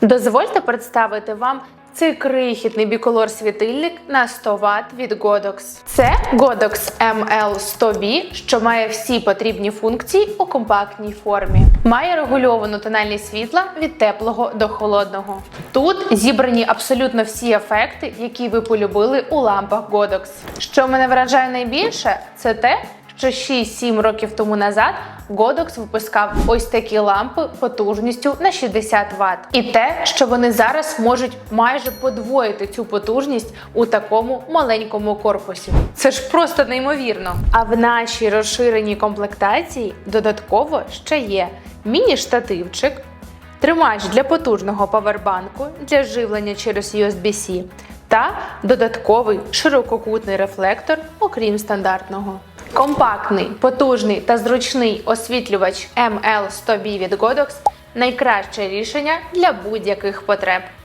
Дозвольте представити вам цей крихітний біколор світильник на 100 Вт від Godox. Це Godox ML100B, що має всі потрібні функції у компактній формі. Має регульовану тональність світла від теплого до холодного. Тут зібрані абсолютно всі ефекти, які ви полюбили у лампах Godox. Що мене вражає найбільше, це те, що 6-7 років тому назад Godox випускав ось такі лампи потужністю на 60 Вт. І те, що вони зараз можуть майже подвоїти цю потужність у такому маленькому корпусі. Це ж просто неймовірно. А в нашій розширеній комплектації додатково ще є міні-штативчик, тримач для потужного павербанку для живлення через USB-C та додатковий ширококутний рефлектор, окрім стандартного. Компактний, потужний та зручний освітлювач ML100B від Godox – найкраще рішення для будь-яких потреб.